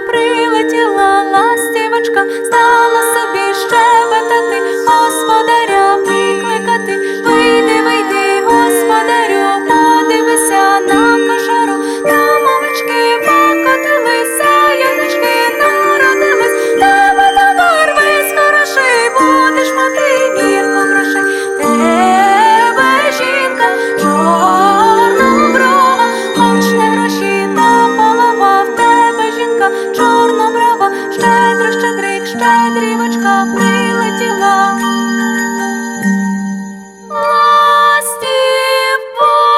прилетіла ластівочка, стала. дрівочка прилетіла. А стіпачка